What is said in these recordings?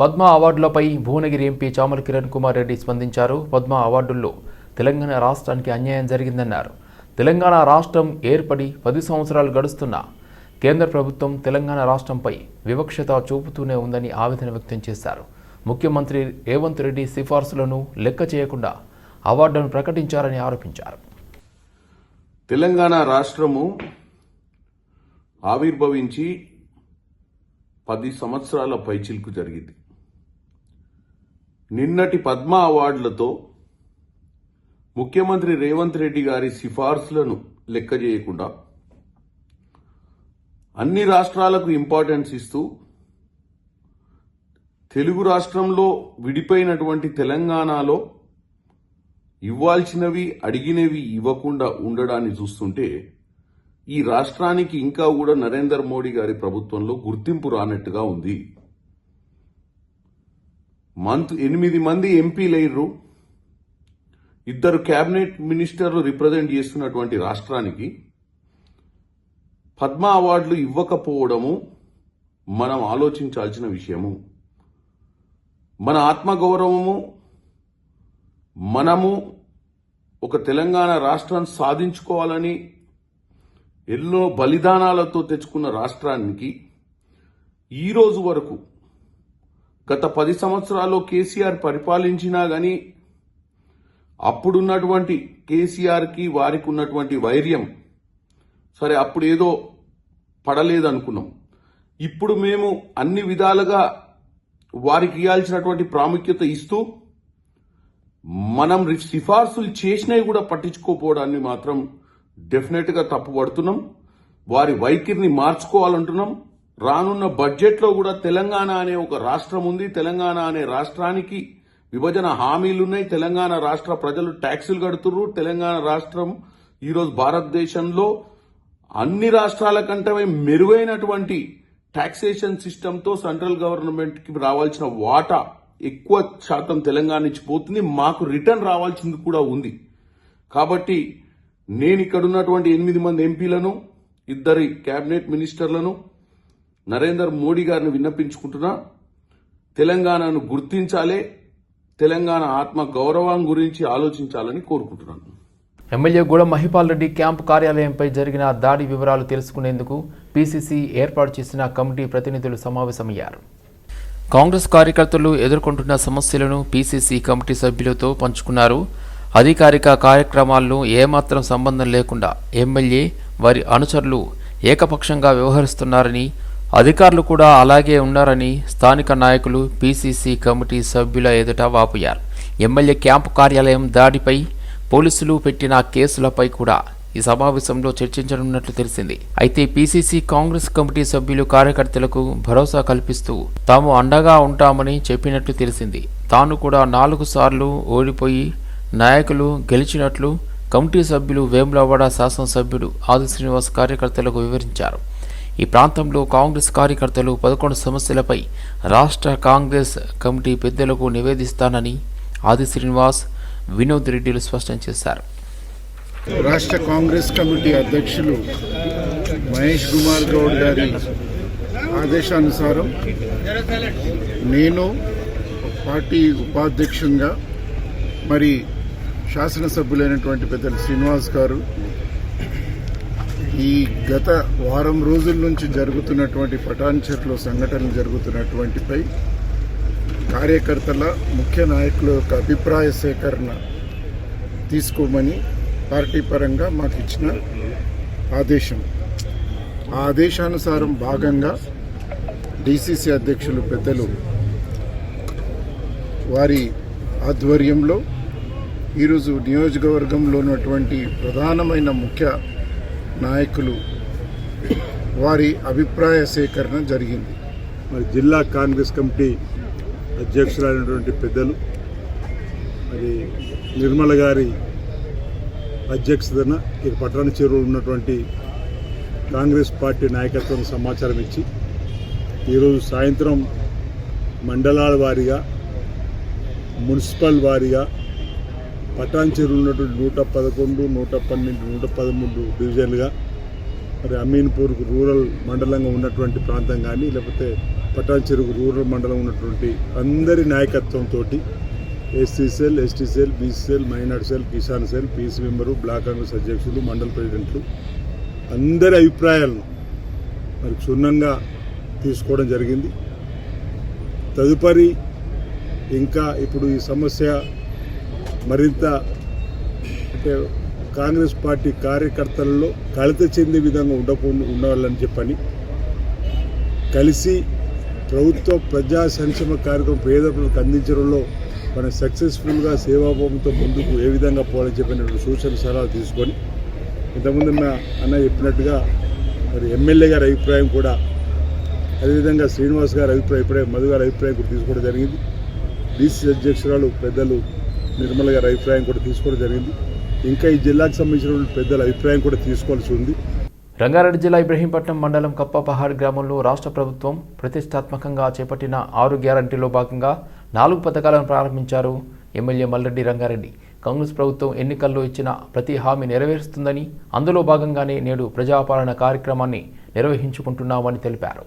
పద్మ అవార్డులపై భువనగిరి ఎంపీ చామల కిరణ్ కుమార్ రెడ్డి స్పందించారు. పద్మ అవార్డుల్లో తెలంగాణ రాష్ట్రానికి అన్యాయం జరిగిందన్నారు. తెలంగాణ రాష్ట్రం ఏర్పడి పది సంవత్సరాలు గడుస్తున్నా కేంద్ర ప్రభుత్వం తెలంగాణ రాష్ట్రంపై వివక్షత చూపుతూనే ఉందని ఆవేదన వ్యక్తం చేశారు. ముఖ్యమంత్రి రేవంత్ రెడ్డి సిఫార్సులను లెక్క చేయకుండా అవార్డును ప్రకటించారని ఆరోపించారు. తెలంగాణ రాష్ట్రము ఆవిర్భవించి పది సంవత్సరాల పైచిల్కు జరిగింది. నిన్నటి పద్మ అవార్డులతో ముఖ్యమంత్రి రేవంత్ రెడ్డి గారి సిఫార్సులను లెక్క చేయకుండా అన్ని రాష్ట్రాలకు ఇంపార్టెన్స్ ఇస్తూ తెలుగు రాష్ట్రంలో విడిపోయినటువంటి తెలంగాణలో ఇవ్వాల్సినవి అడిగినవి ఇవ్వకుండా ఉండడాన్ని చూస్తుంటే ఈ రాష్ట్రానికి ఇంకా కూడా నరేంద్ర మోడీ గారి ప్రభుత్వంలో గుర్తింపు రానట్టుగా ఉంది. మంత్ ఎనిమిది మంది ఎంపీలయ్యారు ఇద్దరు కేబినెట్ మినిస్టర్లు రిప్రజెంట్ చేస్తున్నటువంటి రాష్ట్రానికి పద్మ అవార్డులు ఇవ్వకపోవడము మనం ఆలోచించాల్సిన విషయము. మన ఆత్మగౌరవము మనము ఒక తెలంగాణ రాష్ట్రాన్ని సాధించుకోవాలని ఎన్నో బలిదానాలతో తెచ్చుకున్న రాష్ట్రానికి ఈరోజు వరకు గత పది సంవత్సరాల్లో కేసీఆర్ పరిపాలించినా కానీ అప్పుడున్నటువంటి కేసీఆర్కి వారికి ఉన్నటువంటి వైర్యం సరే అప్పుడు ఏదో పడలేదనుకున్నాం. ఇప్పుడు మేము అన్ని విధాలుగా వారికి ఇవ్వాల్సినటువంటి ప్రాముఖ్యత ఇస్తూ మనం సిఫార్సులు చేసినవి కూడా పట్టించుకోపోవడాన్ని మాత్రం డెఫినెట్గా తప్పుపడుతున్నాం. వారి వైఖరిని మార్చుకోవాలంటున్నాం. రానున్న బడ్జెట్లో కూడా తెలంగాణ అనే ఒక రాష్ట్రం ఉంది. తెలంగాణ అనే రాష్ట్రానికి విభజన హామీలున్నాయి. తెలంగాణ రాష్ట్ర ప్రజలు ట్యాక్సులు కడుతుర్రు. తెలంగాణ రాష్ట్రం ఈరోజు భారతదేశంలో అన్ని రాష్ట్రాల కంటే మెరుగైనటువంటి ట్యాక్సేషన్ సిస్టంతో సెంట్రల్ గవర్నమెంట్కి రావాల్సిన వాటా ఎక్కువ శాతం తెలంగాణ నుంచి పోతుంది. మాకు రిటర్న్ రావాల్సింది కూడా ఉంది. కాబట్టి నేను ఇక్కడ ఉన్నటువంటి ఎనిమిది మంది ఎంపీలను ఇద్దరి కేబినెట్ మినిస్టర్లను నరేందర్ మోడీ గారిని విన్నపించుకుంటున్నా. తెలంగాణను గుర్తించాలే తెలంగాణ ఆత్మ గౌరవం గురించి ఆలోచించాలని కోరుకుంటున్నాను. ఎమ్మెల్యే గూడెం మహిపాల్ రెడ్డి క్యాంపు కార్యాలయంపై జరిగిన దాడి వివరాలు తెలుసుకునేందుకు పీసీసీ ఏర్పాటు చేసిన కమిటీ ప్రతినిధులు సమావేశమయ్యారు. కాంగ్రెస్ కార్యకర్తలు ఎదుర్కొంటున్న సమస్యలను పీసీసీ కమిటీ సభ్యులతో పంచుకున్నారు. అధికారిక కార్యక్రమాల్లో ఏమాత్రం సంబంధం లేకుండా ఎమ్మెల్యే వారి అనుచరులు ఏకపక్షంగా వ్యవహరిస్తున్నారని అధికారులు కూడా అలాగే ఉన్నారని స్థానిక నాయకులు పీసీసీ కమిటీ సభ్యుల ఎదుట వాపోయారు. ఎమ్మెల్యే క్యాంపు కార్యాలయం దాడిపై పోలీసులు పెట్టిన కేసులపై కూడా ఈ సమావేశంలో చర్చించనున్నట్లు తెలిసింది. అయితే పీసీసీ కాంగ్రెస్ కమిటీ సభ్యులు కార్యకర్తలకు భరోసా కల్పిస్తూ తాము అండగా ఉంటామని చెప్పినట్లు తెలిసింది. తాను కూడా నాలుగు సార్లు ఓడిపోయి నాయకులు గెలిచినట్లు కమిటీ సభ్యులు వేములవాడ శాసనసభ్యుడు ఆది శ్రీనివాస్ కార్యకర్తలకు వివరించారు. ఈ ప్రాంతంలో కాంగ్రెస్ కార్యకర్తలు పదకొండు సమస్యలపై రాష్ట్ర కాంగ్రెస్ కమిటీ పెద్దలకు నివేదిస్తానని ఆది శ్రీనివాస్ వినోద్ రెడ్డిలు స్పష్టం చేశారు. రాష్ట్ర కాంగ్రెస్ కమిటీ అధ్యక్షులు మహేష్ కుమార్ గౌడ్ గారి ఆదేశానుసారం నేను పార్టీ ఉపాధ్యక్షునిగా మరి శాసనసభ్యులైనటువంటి పెద్దలు శ్రీనివాస్ గారు ఈ గత వారం రోజుల నుంచి జరుగుతున్నటువంటి పటాన్చెర్లో సంఘటనలు జరుగుతున్నటువంటిపై కార్యకర్తల ముఖ్య నాయకుల యొక్క అభిప్రాయ సేకరణ తీసుకోమని పార్టీ పరంగా మాకు ఇచ్చిన ఆదేశం. ఆ ఆదేశానుసారం భాగంగా డిసిసి అధ్యక్షులు పెద్దలు వారి ఆధ్వర్యంలో ఈరోజు నియోజకవర్గంలో ఉన్నటువంటి ప్రధానమైన ముఖ్య నాయకులు వారి అభిప్రాయ సేకరణ జరిగింది. మరి జిల్లా కాంగ్రెస్ కమిటీ అధ్యక్షులైనటువంటి పెద్దలు మరి నిర్మల గారి అధ్యక్షతన ఈ పట్టణ చెరువులో ఉన్నటువంటి కాంగ్రెస్ పార్టీ నాయకత్వం సమాచారం ఇచ్చి ఈరోజు సాయంత్రం మండలాల వారీగా మున్సిపల్ వారీగా పటాన్ ఉన్నటువంటి నూట పదకొండు నూట పన్నెండు నూట పదమూడు డివిజన్లుగా మరి అమీన్పూర్ రూరల్ మండలంగా ఉన్నటువంటి ప్రాంతం కానీ లేకపోతే పటాన్చెరుకు రూరల్ మండలం ఉన్నటువంటి అందరి నాయకత్వంతో SC cell ST cell BC cell minority cell Kisan cell PC member block Congress అధ్యక్షులు మండల ప్రెసిడెంట్లు అందరి అభిప్రాయాలను మరి క్షుణ్ణంగా తీసుకోవడం జరిగింది. తదుపరి ఇంకా ఇప్పుడు ఈ సమస్య మరింత అంటే కాంగ్రెస్ పార్టీ కార్యకర్తలలో కలత చెందే విధంగా ఉండకుండా ఉండాలని చెప్పని కలిసి ప్రభుత్వ ప్రజా సంక్షేమ కార్యక్రమం పేద ప్రజలకు అందించడంలో మన సక్సెస్ఫుల్గా సేవాభావంతో ముందుకు ఏ విధంగా పోవాలని చెప్పినటువంటి సూచన సలహాలు తీసుకొని ఇంతకుముందు మా అన్న చెప్పినట్టుగా మరి ఎమ్మెల్యే గారి అభిప్రాయం కూడా అదేవిధంగా శ్రీనివాస్ గారి అభిప్రాయం అభిప్రాయం మధు గారి అభిప్రాయం కూడా తీసుకోవడం జరిగింది. డీసీ అధ్యక్షురాలు పెద్దలు నిర్మల గారి అభిప్రాయం కూడా తీసుకోవడం జరిగింది. ఇంకా ఈ జిల్లాకు సంబంధించిన పెద్దల అభిప్రాయం కూడా తీసుకోవాల్సి ఉంది. రంగారెడ్డి జిల్లా ఇబ్రహీంపట్నం మండలం కప్పపహాడ్ గ్రామంలో రాష్ట్ర ప్రభుత్వం ప్రతిష్టాత్మకంగా చేపట్టిన ఆరు గ్యారంటీలో భాగంగా నాలుగు పథకాలను ప్రారంభించారు ఎమ్మెల్యే మల్రెడ్డి రంగారెడ్డి. కాంగ్రెస్ ప్రభుత్వం ఎన్నికల్లో ఇచ్చిన ప్రతి హామీ నెరవేరుస్తుందని అందులో భాగంగానే నేడు ప్రజాపాలన కార్యక్రమాన్ని నిర్వహించుకుంటున్నామని తెలిపారు.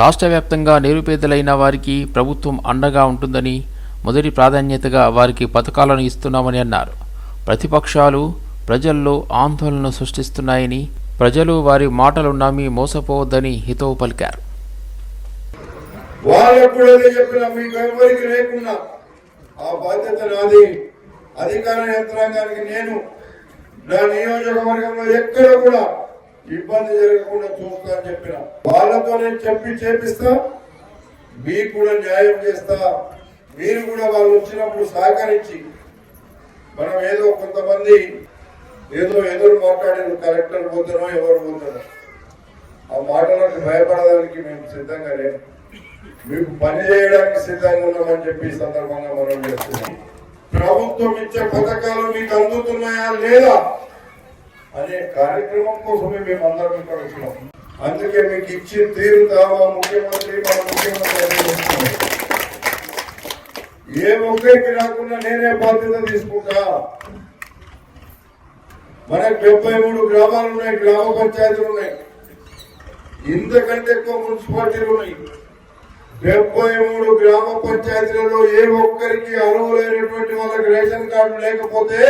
రాష్ట్ర వ్యాప్తంగా నిరుపేదలైన వారికి ప్రభుత్వం అండగా ఉంటుందని మొదటి ప్రాధాన్యతగా వారికి పథకాలను ఇస్తున్నామని అన్నారు. ప్రతిపక్షాలు ప్రజల్లో ఆందోళన సృష్టిస్తున్నాయని ప్రజలు వారి మాటలు నమ్మి మోసపోవద్దని హితవు పలికారు. వాళ్ళకు ఆ బాధ్యత నాది. అధికార యంత్రాంగానికి నేను నా నియోజకవర్గంలో ఎక్కడ కూడా ఇబ్బంది జరగకుండా చూస్తా అని చెప్పిన. వాళ్ళతో నేను చెప్పి చేపిస్తా మీకు కూడా న్యాయం చేస్తా. మీరు కూడా వాళ్ళు వచ్చినప్పుడు సహకరించి మనం ఏదో కొంతమంది ఏదో ఎదురు మాట్లాడారు కలెక్టర్ పోతారో ఎవరు పోతారో ఆ మాటలకు భయపడడానికి మేము సిద్ధంగా లేము మీకు పని చేయడానికి సిద్ధంగా ఉన్నామని చెప్పి సందర్భంగా మనం చేస్తున్నాం. ప్రభుత్వం ఇచ్చే పథకాలు మీకు అందుతున్నాయా లేదా అనే కార్యక్రమం కోసమే మేము అందరం ఇక్కడ వచ్చినాం. అందుకే మీకు ఇచ్చి తీరుతా మా ముఖ్యమంత్రి మా ముఖ్యమంత్రి ఏ ఒక్కరికి రాకుండా నేనే బాధ్యత తీసుకుంటా? మనకు డెబ్బై మూడు గ్రామాలు ఉన్నాయి గ్రామ పంచాయతీలు ఉన్నాయి. ఇంతకంటే ఎక్కువ మున్సిపాలిటీలు ఉన్నాయి. డెబ్బై మూడు గ్రామ పంచాయతీలలో ఏ ఒక్కరికి అర్హులైనటువంటి వాళ్ళకి రేషన్ కార్డు లేకపోతే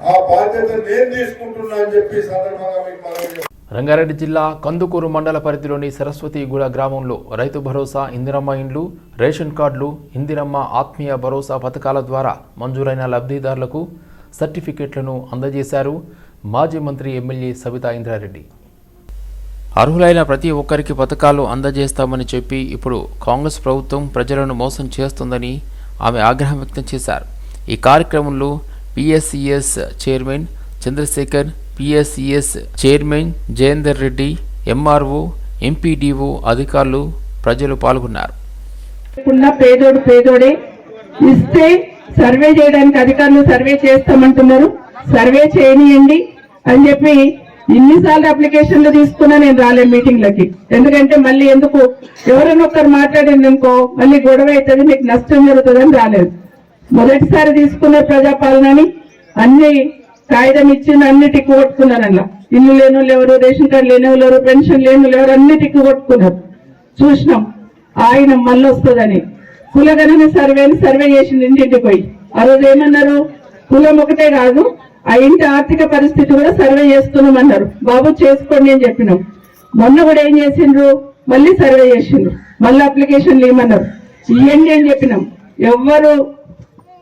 ఆ బాధ్యత నేను తీసుకుంటున్నా అని చెప్పి సందర్భంగా మీకు మనం రంగారెడ్డి జిల్లా కందుకూరు మండల పరిధిలోని సరస్వతిగూడ గ్రామంలో రైతు భరోసా ఇందిరమ్మ ఇండ్లు రేషన్ కార్డులు ఇందిరమ్మ ఆత్మీయ భరోసా పథకాల ద్వారా మంజూరైన లబ్ధిదారులకు సర్టిఫికెట్లను అందజేశారు మాజీ మంత్రి ఎమ్మెల్యే సబితా ఇంద్రారెడ్డి. అర్హులైన ప్రతి ఒక్కరికి పథకాలు అందజేస్తామని చెప్పి ఇప్పుడు కాంగ్రెస్ ప్రభుత్వం ప్రజలను మోసం చేస్తుందని ఆమె ఆగ్రహం వ్యక్తం చేశారు. ఈ కార్యక్రమంలో PSCS chairman Chandrashekar PSES chairman Jayender Reddy MRO MPDO అధికారులు ప్రజలు పాల్గొన్నారు. ఉన్న పేదోడు పేదోడే. ఇస్తే సర్వే చేయడానికి అధికారులు సర్వే చేస్తామంటున్నారు. సర్వే చేయనియండి అని చెప్పి ఇన్నిసార్లు అప్లికేషన్లు తీసుకున్నా నేను రాలే మీటింగ్లకి. ఎందుకంటే మళ్ళీ ఎందుకు? ఎవరైనా ఒక్కరు మాట్లాడింది అనుకో మళ్ళీ గొడవ అవుతుంది మీకు నష్టం జరుగుతుందని రాలేదు. మొదటిసారి తీసుకున్న ప్రజాపాలనని అన్ని కాగితం ఇచ్చింది అన్ని టిక్కు అలా ఇల్లు లేని ఎవరు రేషన్ కార్డు లేని ఎవరు పెన్షన్ లేని ఎవరు అన్ని టిక్కు కొట్టుకున్నారు చూసినాం. ఆయన మళ్ళీ వస్తుందని కులగణన సర్వేని సర్వే చేసింది ఇంటింటికి పోయి. ఆ రోజు ఏమన్నారు? కులం ఒకటే కాదు ఆ ఇంటి ఆర్థిక పరిస్థితి కూడా సర్వే చేస్తున్నామన్నారు. బాబు చేసుకోండి అని చెప్పినాం. మొన్న కూడా ఏం చేసిండ్రు? మళ్ళీ సర్వే చేసిండ్రు. మళ్ళీ అప్లికేషన్లు ఏమన్నారు? ఇవ్వండి అని చెప్పినాం. ఎవ్వరు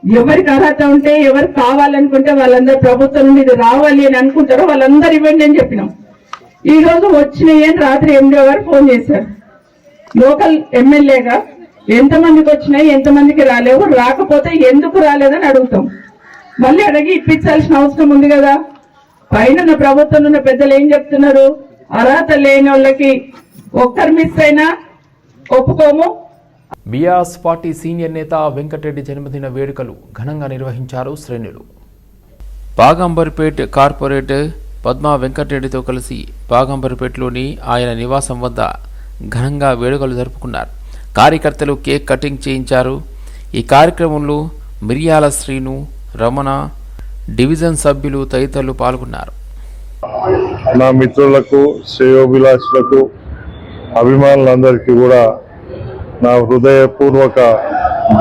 ఎవరికి అర్హత ఉంటే ఎవరు కావాలనుకుంటే వాళ్ళందరూ ప్రభుత్వం నుండి ఇది రావాలి అని అనుకుంటారో వాళ్ళందరూ ఇవ్వండి అని చెప్పినాం. ఈ రోజు వచ్చినాయి అని రాత్రి ఎనిమిదో గారు ఫోన్ చేశారు. లోకల్ ఎమ్మెల్యేగా ఎంతమందికి వచ్చినాయి ఎంతమందికి రాలేవు రాకపోతే ఎందుకు రాలేదని అడుగుతాం. మళ్ళీ అడిగి ఇప్పించాల్సిన అవసరం ఉంది కదా. పైన ఉన్న ఉన్న పెద్దలు ఏం చెప్తున్నారు? అర్హత లేని వాళ్ళకి ఒక్కరు మిస్ అయినా ఒప్పుకోము. బీఆర్ఎస్ పార్టీ సీనియర్ నేత వెంకటరెడ్డి జన్మదిన వేడుకలు ఘనంగా నిర్వహించారు శ్రేణులు. బాగంబర్పేట్ కార్పొరేటర్ పద్మా వెంకటరెడ్డితో కలిసి బాగంబర్పేటలోని ఆయన నివాసం వద్ద ఘనంగా వేడుకలు జరుపుకున్నారు. కార్యకర్తలు కేక్ కటింగ్ చేయించారు. ఈ కార్యక్రమంలో మిరియాల శ్రీను రమణ డివిజన్ సభ్యులు తదితరులు పాల్గొన్నారు. నా మిత్రులకు శ్రేయోభిలాషులకు అభిమానులందరికీ కూడా నా హృదయపూర్వక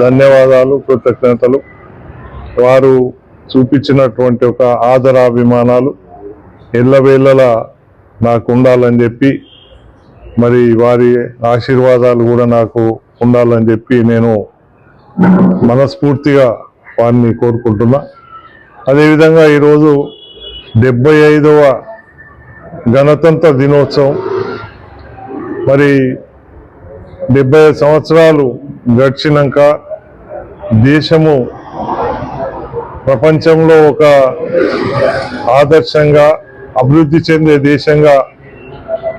ధన్యవాదాలు కృతజ్ఞతలు. వారు చూపించినటువంటి ఒక ఆదరాభిమానాలు ఎల్లవేళలా నాకు ఉండాలని చెప్పి మరి వారి ఆశీర్వాదాలు కూడా నాకు ఉండాలని చెప్పి నేను మనస్ఫూర్తిగా వారిని కోరుకుంటున్నా. అదేవిధంగా ఈరోజు డెబ్బై ఐదవ గణతంత్ర దినోత్సవం. మరి డెబ్బై సంవత్సరాలు గడిచినాక దేశము ప్రపంచంలో ఒక ఆదర్శంగా అభివృద్ధి చెందే దేశంగా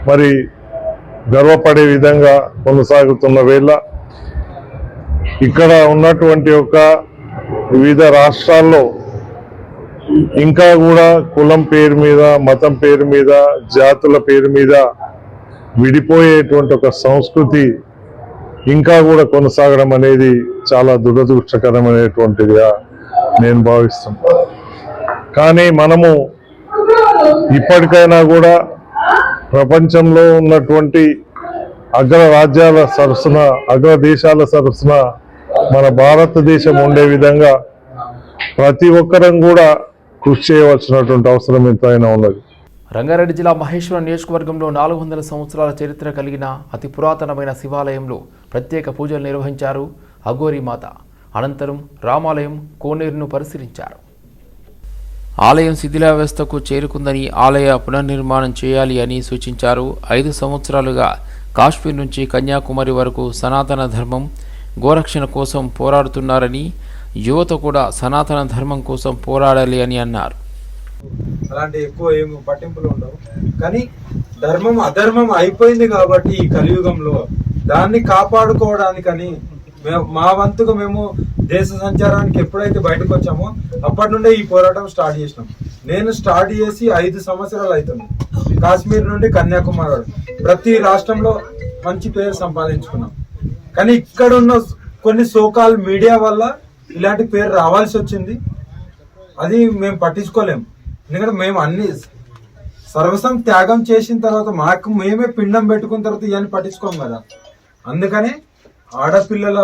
మరి గర్వపడే విధంగా కొనసాగుతున్న వేళ ఇక్కడ ఉన్నటువంటి ఒక వివిధ రాష్ట్రాల్లో ఇంకా కూడా కులం పేరు మీద మతం పేరు మీద జాతుల పేరు మీద విడిపోయేటువంటి ఒక సంస్కృతి ఇంకా కూడా కొనసాగడం అనేది చాలా దురదృష్టకరమైనటువంటిదిగా నేను భావిస్తున్నాను. కానీ మనము ఇప్పటికైనా కూడా ప్రపంచంలో ఉన్నటువంటి అగ్ర రాజ్యాల సరసన అగ్ర దేశాల సరసన మన భారతదేశం ఉండే విధంగా ప్రతి ఒక్కరం కూడా కృషి చేయవలసినటువంటి అవసరం ఎంతైనా ఉన్నది. రంగారెడ్డి జిల్లా మహేశ్వరం నియోజకవర్గంలో నాలుగు వందల సంవత్సరాల చరిత్ర కలిగిన అతి పురాతనమైన శివాలయంలో ప్రత్యేక పూజలు నిర్వహించారు అఘోరిమాత అనంతరం రామాలయం కోనేరును పరిశీలించారు. ఆలయం శిథిలావస్థకు చేరుకుందని ఆలయ పునర్నిర్మాణం చేయాలి అని సూచించారు. ఐదు సంవత్సరాలుగా కాశ్మీర్ నుంచి కన్యాకుమారి వరకు సనాతన ధర్మం గోరక్షణ కోసం పోరాడుతున్నారని యువత కూడా సనాతన ధర్మం కోసం పోరాడాలి అని అన్నారు. అలాంటి ఎక్కువ ఏమి పట్టింపులు ఉండవు. కానీ ధర్మం అధర్మం అయిపోయింది కాబట్టి ఈ కలియుగంలో దాన్ని కాపాడుకోవడానికని మేము మా వంతుగా మేము దేశ సంచారానికి ఎప్పుడైతే బయటకు వచ్చామో అప్పటి నుండే ఈ పోరాటం స్టార్ట్ చేసినాం. నేను స్టార్ట్ చేసి ఐదు సంవత్సరాలు అవుతుంది కాశ్మీర్ నుండి కన్యాకుమారి వరకు. ప్రతి రాష్ట్రంలో మంచి పేరు సంపాదించుకున్నాం. కానీ ఇక్కడ ఉన్న కొన్ని సోకాల్ మీడియా వల్ల ఇలాంటి పేరు రావాల్సి వచ్చింది. అది మేము పట్టించుకోలేము ఎందుకంటే మేము అన్ని సర్వసం త్యాగం చేసిన తర్వాత మాకు మేమే పిండం పెట్టుకున్న తర్వాత ఇవన్నీ పట్టించుకోం కదా. అందుకని ఆడపిల్లల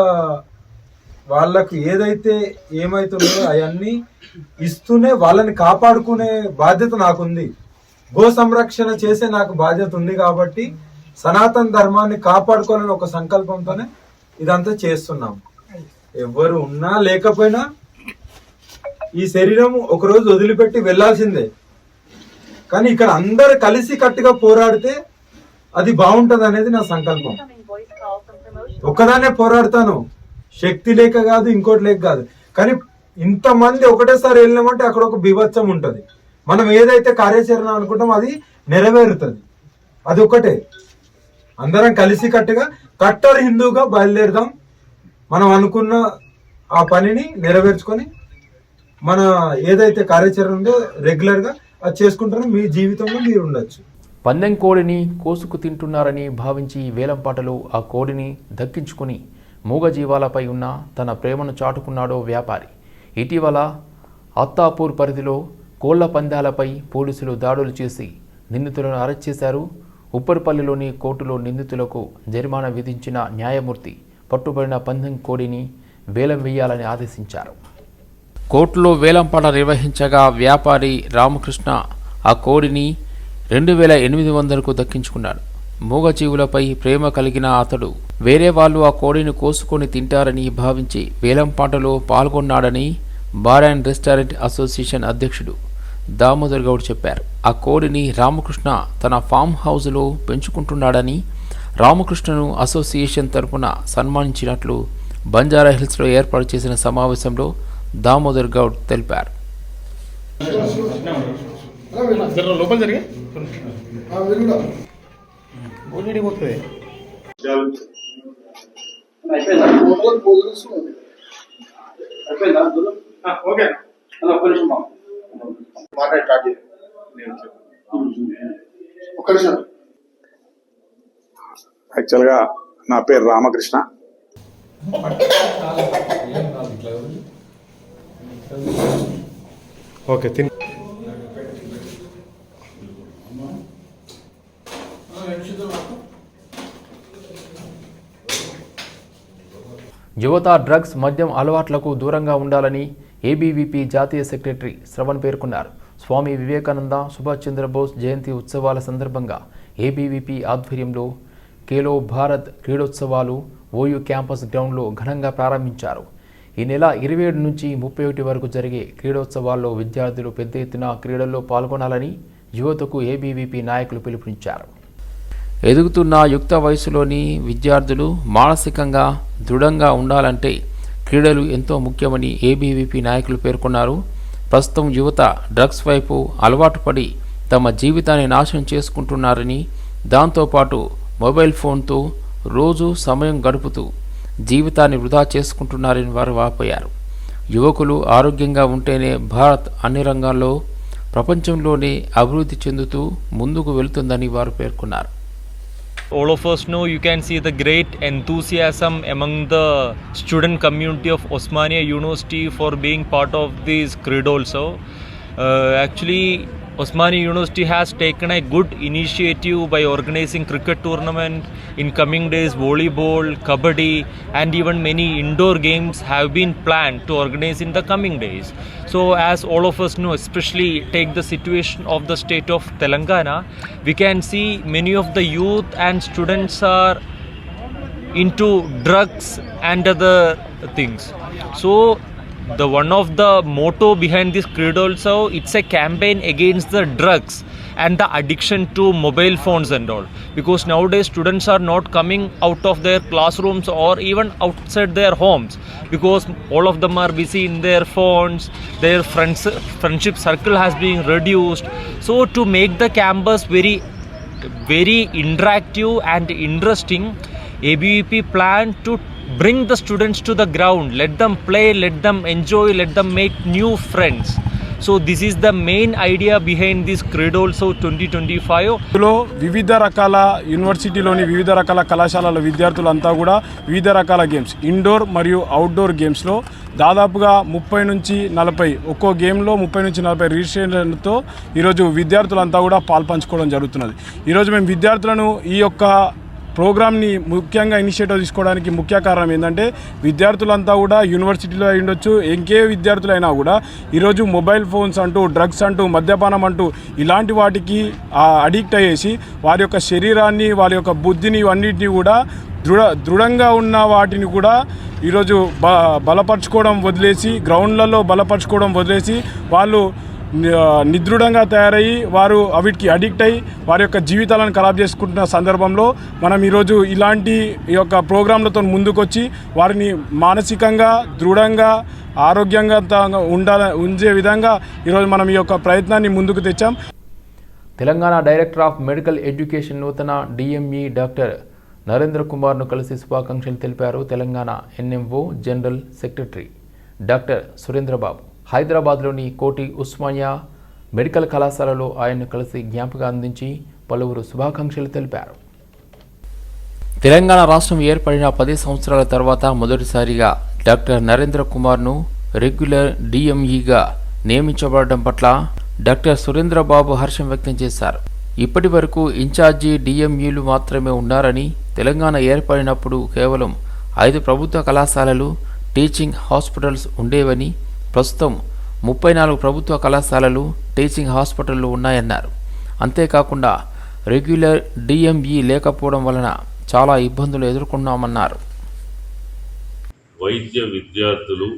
వాళ్ళకు ఏదైతే ఏమైతుందో అవన్నీ ఇస్తూనే వాళ్ళని కాపాడుకునే బాధ్యత నాకుంది. గో సంరక్షణ చేసే నాకు బాధ్యత ఉంది కాబట్టి సనాతన ధర్మాన్ని కాపాడుకోవాలని ఒక సంకల్పంతోనే ఇదంతా చేస్తున్నాం. ఎవరు ఉన్నా లేకపోయినా ఈ శరీరం ఒకరోజు వదిలిపెట్టి వెళ్ళాల్సిందే. కానీ ఇక్కడ అందరు కలిసి కట్టుగా పోరాడితే అది బాగుంటది అనేది నా సంకల్పం. ఒక్కదానే పోరాడతాను. శక్తి లేక కాదు ఇంకోటి లేక కాదు. కానీ ఇంతమంది ఒకటేసారి వెళ్ళినామంటే అక్కడ ఒక బీభత్సం ఉంటుంది. మనం ఏదైతే కార్యాచరణ అనుకుంటాం అది నెరవేరుతుంది. అది ఒకటే అందరం కలిసి కట్టుగా కట్టర్ హిందూగా బయలుదేరదాం. మనం అనుకున్న ఆ పనిని నెరవేర్చుకొని మన ఏదైతే కార్యాచరణ ఉందో రెగ్యులర్గా అది చేసుకుంటారో మీ జీవితంలో మీరు ఉండొచ్చు. పందెం కోడిని కోసుకు తింటున్నారని భావించి వేలంపాటలో ఆ కోడిని దక్కించుకుని మూగజీవాలపై ఉన్న తన ప్రేమను చాటుకున్నాడో వ్యాపారి. ఇటీవల అత్తాపూర్ పరిధిలో కోళ్ళ పందాలపై పోలీసులు దాడులు చేసి నిందితులను అరెస్ట్ చేశారు. ఉప్పర్పల్లిలోని కోర్టులో నిందితులకు జరిమానా విధించిన న్యాయమూర్తి పట్టుబడిన పందెం కోడిని వేలం వేయాలని ఆదేశించారు. కోర్టులో వేలంపాట నిర్వహించగా వ్యాపారి రామకృష్ణ ఆ కోడిని రెండు వేల ఎనిమిది వందలకు దక్కించుకున్నాడు. మూగజీవులపై ప్రేమ కలిగిన అతడు వేరే వాళ్ళు ఆ కోడిని కోసుకొని తింటారని భావించి వేలంపాటలో పాల్గొన్నాడని బార్ అండ్ రెస్టారెంట్ అసోసియేషన్ అధ్యక్షుడు దామోదర్ గౌడ్ చెప్పారు. ఆ కోడిని రామకృష్ణ తన ఫామ్ హౌస్లో పెంచుకుంటున్నాడని రామకృష్ణను అసోసియేషన్ తరపున సన్మానించినట్లు బంజారా హిల్స్లో ఏర్పాటు చేసిన సమావేశంలో దామోదర్ గౌడ్ తెలిపారు. యాక్చువల్గా నా పేరు రామకృష్ణ. ఓకే తిన్ యువత డ్రగ్స్ మద్యం అలవాట్లకు దూరంగా ఉండాలని ఏబీవీపీ జాతీయ సెక్రటరీ శ్రవణ్ పేర్కొన్నారు. స్వామి వివేకానంద సుభాష్ చంద్రబోస్ జయంతి ఉత్సవాల సందర్భంగా ఏబీవీపీ ఆధ్వర్యంలో ఖేలో భారత్ క్రీడోత్సవాలు ఓయూ క్యాంపస్ గ్రౌండ్లో ఘనంగా ప్రారంభించారు. ఈ నెల ఇరవై ఏడు నుంచి ముప్పై ఒకటి వరకు జరిగే క్రీడోత్సవాల్లో విద్యార్థులు పెద్ద ఎత్తున క్రీడల్లో పాల్గొనాలని యువతకు ఏబీవీపీ నాయకులు పిలుపునిచ్చారు. ఎదుగుతున్న యుక్త వయసులోని విద్యార్థులు మానసికంగా దృఢంగా ఉండాలంటే క్రీడలు ఎంతో ముఖ్యమని ఏబీవీపీ నాయకులు పేర్కొన్నారు. ప్రస్తుతం యువత డ్రగ్స్ వైపు అలవాటు పడి తమ జీవితాన్ని నాశనం చేసుకుంటున్నారని దాంతోపాటు మొబైల్ ఫోన్తో రోజు సమయం గడుపుతూ జీవితాన్ని వృధా చేసుకుంటున్నారని వారు వాపోయారు యువకులు ఆరోగ్యంగా ఉంటేనే భారత్ అన్ని రంగాల్లో ప్రపంచంలోనే అభివృద్ధి చెందుతూ ముందుకు వెళుతుందని వారు పేర్కొన్నారు all of us know you can see the great enthusiasm among the student community of Osmania University for being part of this creed also. Uh, actually, Osmania University has taken a good initiative by organizing cricket tournament in coming days volleyball kabaddi and even many indoor games have been planned to organize in the coming days. So as all of us know especially take the situation of the state of telangana we can see many of the youth and students are into drugs and other things. So the one of the motto behind this creed also it's a campaign against the drugs and the addiction to mobile phones and all. Because nowadays students are not coming out of their classrooms or even outside their homes. Because all of them are busy in their phones their friends friendship circle has been reduced. So to make the campus very very interactive and interesting abvp plan to bring the students to the ground. Let them play let them enjoy let them make new friends. So this is the main idea behind this creed also 2025 ఇందులో వివిధ రకాల యూనివర్సిటీలోని వివిధ రకాల కళాశాలల విద్యార్థులంతా కూడా వివిధ రకాల games indoor మరియు అవుట్డోర్ గేమ్స్లో దాదాపుగా ముప్పై నుంచి నలభై ఒక్కో గేమ్లో ముప్పై నుంచి నలభై రిజిస్ట్రేషన్లతో ఈరోజు విద్యార్థులంతా కూడా పాల్పంచుకోవడం జరుగుతున్నది. ఈరోజు మేము విద్యార్థులను ఈ యొక్క ప్రోగ్రామ్ని ముఖ్యంగా ఇనిషియేటివ్ తీసుకోవడానికి ముఖ్య కారణం ఏంటంటే విద్యార్థులంతా కూడా యూనివర్సిటీలో అయి ఉండొచ్చు ఇంకే విద్యార్థులైనా కూడా ఈరోజు మొబైల్ ఫోన్స్ అంటూ డ్రగ్స్ అంటూ మద్యపానం అంటూ ఇలాంటి వాటికి అడిక్ట్ అయ్యేసి వారి యొక్క శరీరాన్ని వారి యొక్క బుద్ధిని ఇవన్నిటిని కూడా దృఢ దృఢంగా ఉన్న వాటిని కూడా ఈరోజు బ బలపరచుకోవడం వదిలేసి గ్రౌండ్లలో బలపరచుకోవడం వదిలేసి వాళ్ళు నిదృఢంగా తయారయ్యి వారు అవిటికి అడిక్ట్ అయ్యి వారి యొక్క జీవితాలను ఖరాబ్ చేసుకుంటున్న సందర్భంలో మనం ఈరోజు ఇలాంటి ఈ యొక్క ప్రోగ్రాంలతో ముందుకొచ్చి వారిని మానసికంగా దృఢంగా ఆరోగ్యంగా ఉండాల ఉంచే విధంగా ఈరోజు మనం ఈ యొక్క ప్రయత్నాన్ని ముందుకు తెచ్చాం. Telangana director of medical education నూతన డిఎంఈ డాక్టర్ నరేంద్ర కుమార్ను కలిసి శుభాకాంక్షలు తెలిపారు Telangana NMO general secretary doctor Surendrababu. హైదరాబాద్లోని కోటి ఉస్మానియా మెడికల్ కళాశాలలో ఆయన్ను కలిసి జ్ఞాపకం అందించి పలువురు శుభాకాంక్షలు తెలిపారు. తెలంగాణ రాష్ట్రం ఏర్పడిన పది సంవత్సరాల తర్వాత మొదటిసారిగా డాక్టర్ నరేంద్ర కుమార్ను రెగ్యులర్ డిఎంఈగా నియమించబడడం పట్ల డాక్టర్ సురేంద్రబాబు హర్షం వ్యక్తం చేశారు. ఇప్పటి వరకు ఇన్ఛార్జి డిఎంఈలు మాత్రమే ఉన్నారని తెలంగాణ ఏర్పడినప్పుడు కేవలం ఐదు ప్రభుత్వ కళాశాలలు టీచింగ్ హాస్పిటల్స్ ఉండేవని ప్రస్తుతం ముప్పై నాలుగు ప్రభుత్వ కళాశాలలు టీచింగ్ హాస్పిటళ్ళు ఉన్నాయన్నారు. అంతేకాకుండా రెగ్యులర్ డిఎంఈ లేకపోవడం వలన చాలా ఇబ్బందులు ఎదుర్కొన్నామన్నారు. వైద్య విద్యార్థులు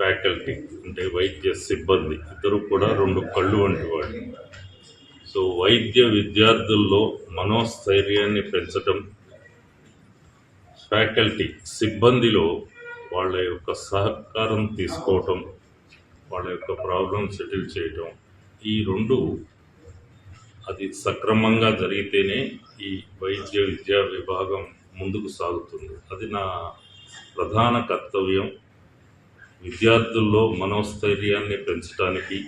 ఫ్యాకల్టీ అంటే వైద్య సిబ్బంది ఇద్దరు కూడా రెండు కళ్ళు వంటి వాళ్ళు. సో వైద్య విద్యార్థుల్లో మనోస్థైర్యాన్ని పెంచడం ఫ్యాకల్టీ సిబ్బందిలో వాళ్ళ యొక్క సహకారం తీసుకోవటం వాళ్ళ యొక్క ప్రాబ్లం సెటిల్ చేయటం ఈ రెండు అది సక్రమంగా జరిగితేనే ఈ వైద్య విద్యా విభాగం ముందుకు సాగుతుంది. అది నా ప్రధాన కర్తవ్యం. విద్యార్థుల్లో మనోస్థైర్యాన్ని పెంచడానికి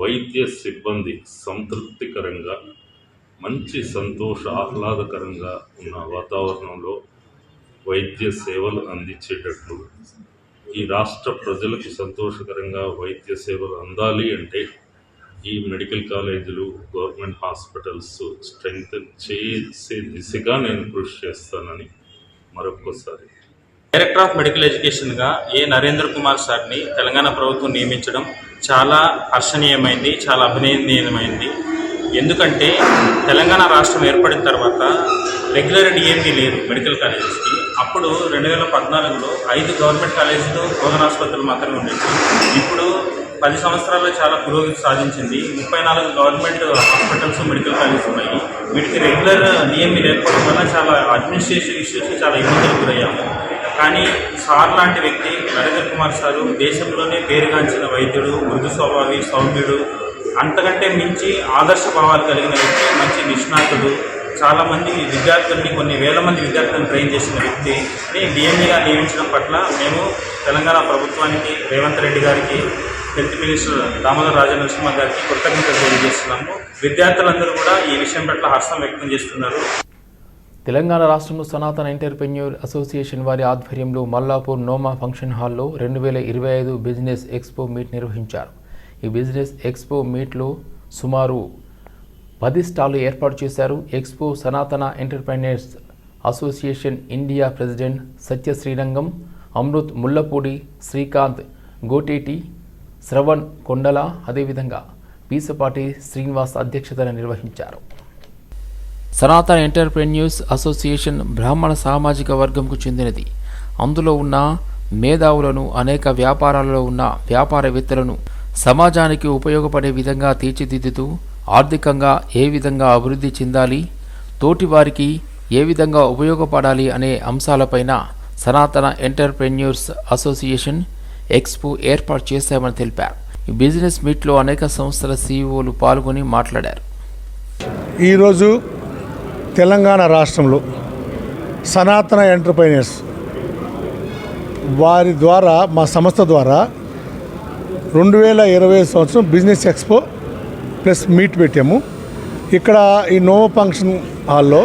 వైద్య సిబ్బంది సంతృప్తికరంగా మంచి సంతోష ఆహ్లాదకరంగా ఉన్న వాతావరణంలో వైద్య సేవలు అందించేటట్లు. ఈ రాష్ట్ర ప్రజలకు సంతోషకరంగా వైద్య సేవలు అందాలి అంటే ఈ మెడికల్ కాలేజీలు గవర్నమెంట్ హాస్పిటల్స్ స్ట్రెంగ్త్ చేసే దిశగా నేను కృషి చేస్తానని మరొకసారి డైరెక్టర్ ఆఫ్ మెడికల్ ఎడ్యుకేషన్గా ఏ నరేంద్ర కుమార్ సార్ని తెలంగాణ ప్రభుత్వం నియమించడం చాలా హర్షణీయమైంది చాలా అభినందనీయమైంది. ఎందుకంటే తెలంగాణ రాష్ట్రం ఏర్పడిన తర్వాత రెగ్యులర్ డిఎంపీ లేదు మెడికల్ కాలేజెస్కి అప్పుడు రెండు వేల పద్నాలుగులో ఐదు గవర్నమెంట్ కాలేజీలు బోధన ఆసుపత్రులు మాత్రమే ఉండేవి. ఇప్పుడు పది సంవత్సరాల్లో చాలా పురోగతి సాధించింది. ముప్పై నాలుగు గవర్నమెంట్ హాస్పిటల్స్ మెడికల్ కాలేజెస్ ఉన్నాయి. వీటికి రెగ్యులర్ డిఎంఈ లేకపోవడం వల్ల చాలా అడ్మినిస్ట్రేషన్ ఇష్యూస్ చాలా ఇబ్బందులు గురయ్యాము. కానీ సార్ లాంటి వ్యక్తి నరేంద్ర కుమార్ సారు దేశంలోనే పేరుగాంచిన వైద్యుడు మృదు స్వభావి సౌమ్యుడు అంతకంటే మించి ఆదర్శ భావాలు కలిగిన వ్యక్తి మంచి నిష్ణాతుడు చాలామంది విద్యార్థుల్ని కొన్ని వేల మంది విద్యార్థులను ట్రైన్ చేసిన వ్యక్తిని డిఎంఈగా నియమించడం పట్ల మేము తెలంగాణ ప్రభుత్వానికి రేవంత్ రెడ్డి గారికి హెల్త్ మినిస్టర్ దామోదర్ రాజనరసింహ గారికి కృతజ్ఞతలు తెలియజేస్తున్నాము. విద్యార్థులందరూ కూడా ఈ విషయం పట్ల హర్షం వ్యక్తం చేస్తున్నారు. తెలంగాణ రాష్ట్రంలో సనాతన ఎంటర్ప్రెన్యూర్ అసోసియేషన్ వారి ఆధ్వర్యంలో మల్లాపూర్ నోమా ఫంక్షన్ హాల్లో రెండు వేల ఇరవై ఐదు బిజినెస్ ఎక్స్పో మీట్ నిర్వహించారు. ఈ బిజినెస్ ఎక్స్పో మీట్లో సుమారు పది స్టాళ్ళు ఏర్పాటు చేశారు expo Sanatana entrepreneurs association India president Satya Srirangam Amrit Mullapudi Srikanth Goteti Shravan Kondala అదేవిధంగా పీసపాటి శ్రీనివాస్ అధ్యక్షతన నిర్వహించారు. సనాతన ఎంటర్ప్రెన్యూర్స్ అసోసియేషన్ బ్రాహ్మణ సామాజిక వర్గంకు చెందినది. అందులో ఉన్న మేధావులను అనేక వ్యాపారాలలో ఉన్న వ్యాపారవేత్తలను సమాజానికి ఉపయోగపడే విధంగా తీర్చిదిద్దుతూ ఆర్థికంగా ఏ విధంగా అభివృద్ధి చెందాలి తోటివారికి ఏ విధంగా ఉపయోగపడాలి అనే అంశాలపైన సనాతన ఎంటర్ప్రెన్యూర్స్ అసోసియేషన్ ఎక్స్పో ఏర్పాటు చేశామని తెలిపారు. ఈ బిజినెస్ మీట్లో అనేక సంస్థల సీఈఓలు పాల్గొని మాట్లాడారు. ఈరోజు తెలంగాణ రాష్ట్రంలో సనాతన ఎంటర్ప్రైనర్స్ వారి ద్వారా మా సంస్థ ద్వారా రెండు వేల ఇరవై సంవత్సరం బిజినెస్ ఎక్స్పో ప్లస్ మీట్ పెట్టాము. ఇక్కడ ఈ నో ఫంక్షన్ హాల్లో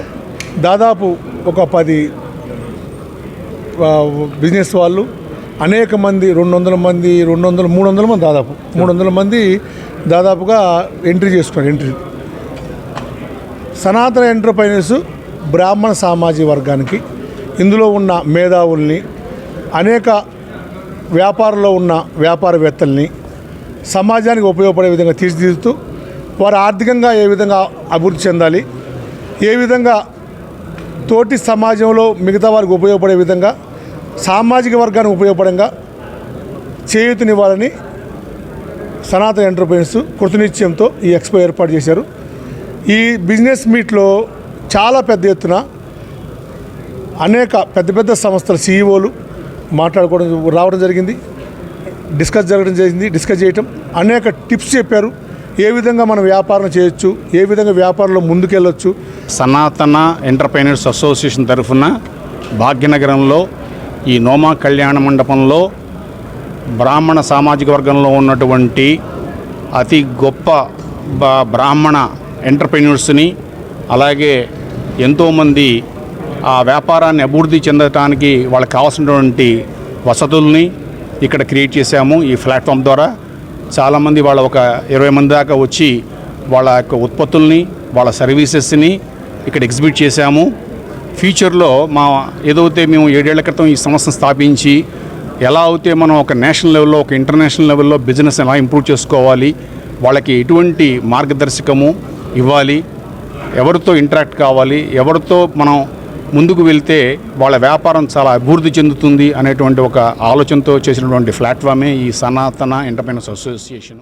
దాదాపు ఒక పది బిజినెస్ వాళ్ళు అనేక మంది రెండు వందల మంది రెండు వందల మూడు వందల మంది దాదాపు మూడు వందల మంది దాదాపుగా ఎంట్రీ చేసుకున్నారు ఎంట్రీ. సనాతన ఎంటర్ప్రైనర్స్ బ్రాహ్మణ సామాజిక వర్గానికి ఇందులో ఉన్న మేధావుల్ని అనేక వ్యాపారంలో ఉన్న వ్యాపారవేత్తల్ని సమాజానికి ఉపయోగపడే విధంగా తీర్చిదిద్దుతూ వారు ఆర్థికంగా ఏ విధంగా అభివృద్ధి చెందాలి ఏ విధంగా తోటి సమాజంలో మిగతా వారికి ఉపయోగపడే విధంగా సామాజిక వర్గానికి ఉపయోగపడంగా చేయూతనివ్వాలని సనాతన ఎంటర్ప్రైనర్స్ కృతనిశ్చయంతో ఈ ఎక్స్పో ఏర్పాటు చేశారు. ఈ బిజినెస్ మీట్లో చాలా పెద్ద ఎత్తున అనేక పెద్ద పెద్ద సంస్థల సీఈఓలు మాట్లాడుకోవడం రావడం జరిగింది డిస్కస్ జరగడం జరిగింది డిస్కస్ చేయటం అనేక టిప్స్ చెప్పారు. ఏ విధంగా మనం వ్యాపారం చేయొచ్చు? ఏ విధంగా వ్యాపారంలో ముందుకెళ్ళొచ్చు? సనాతన ఎంటర్ప్రైనర్స్ అసోసియేషన్ తరఫున భాగ్యనగరంలో ఈ నోమా కళ్యాణ మండపంలో బ్రాహ్మణ సామాజిక వర్గంలో ఉన్నటువంటి అతి గొప్ప బ్రాహ్మణ ఎంటర్ప్రెన్యూర్స్ని అలాగే ఎంతోమంది ఆ వ్యాపారాన్ని అభివృద్ధి చెందడానికి వాళ్ళకి కావాల్సినటువంటి వసతుల్ని ఇక్కడ క్రియేట్ చేశాము ఈ ప్లాట్ఫామ్ ద్వారా. చాలామంది వాళ్ళ ఒక ఇరవై మంది దాకా వచ్చి వాళ్ళ యొక్క ఉత్పత్తుల్ని వాళ్ళ సర్వీసెస్ని ఇక్కడ ఎగ్జిబిట్ చేశాము. ఫ్యూచర్లో మా ఏదైతే మేము ఏడేళ్ళ క్రితం ఈ సంస్థను స్థాపించి ఎలా అయితే మనం ఒక నేషనల్ లెవెల్లో ఒక ఇంటర్నేషనల్ లెవెల్లో బిజినెస్ ఎలా ఇంప్రూవ్ చేసుకోవాలి వాళ్ళకి ఎటువంటి మార్గదర్శకము ఇవ్వాలి ఎవరితో ఇంటరాక్ట్ కావాలి ఎవరితో మనం ముందుకు వెళ్తే వాళ్ళ వ్యాపారం చాలా అభివృద్ధి చెందుతుంది అనేటువంటి ఒక ఆలోచనతో చేసినటువంటి ప్లాట్ఫామే ఈ సనాతన ఎంటర్ప్రైనర్స్ అసోసియేషన్.